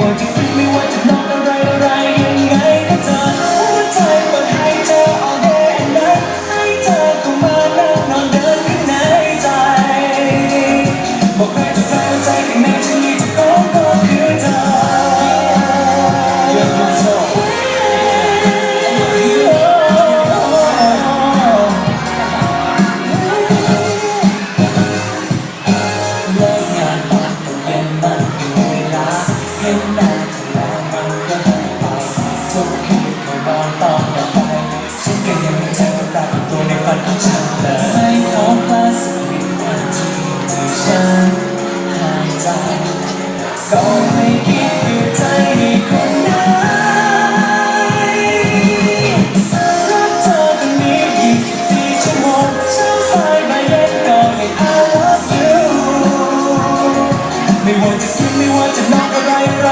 ว่าจะคินไม่ว่าจะนอนอะไรอะไรยังไงก็เธอหัวใจเปิดให้เธอ all day and night ให้เธอเข้ามานั่งนอนเดินข้างในใจบอกใคร ฝันของฉันเลยให้ขอพลาสักวินาทีที่ฉันหายใจก็ไม่คิดอยู่ใจให้คนไหนรักเธอคนนี้24ชั่วโมงเช้าสายบ่าเย็นก็ให้ I love you ไม่ว่าจะกินไม่ว่าจะนอนอะไรอะไร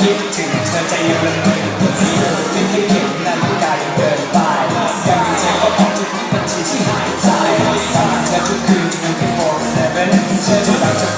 คยไม่คิดถึงเธอใจยังละเมออยู่ที่นี้ที่คิดเห็นนาฬิกายังเดินไปยังมีเธอก็พอทุกบัญชีที่หายใจฝันเธอทุกคืนจนถึง24เชื่อจนหลังจะไปจนตายจน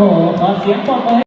โอ้โ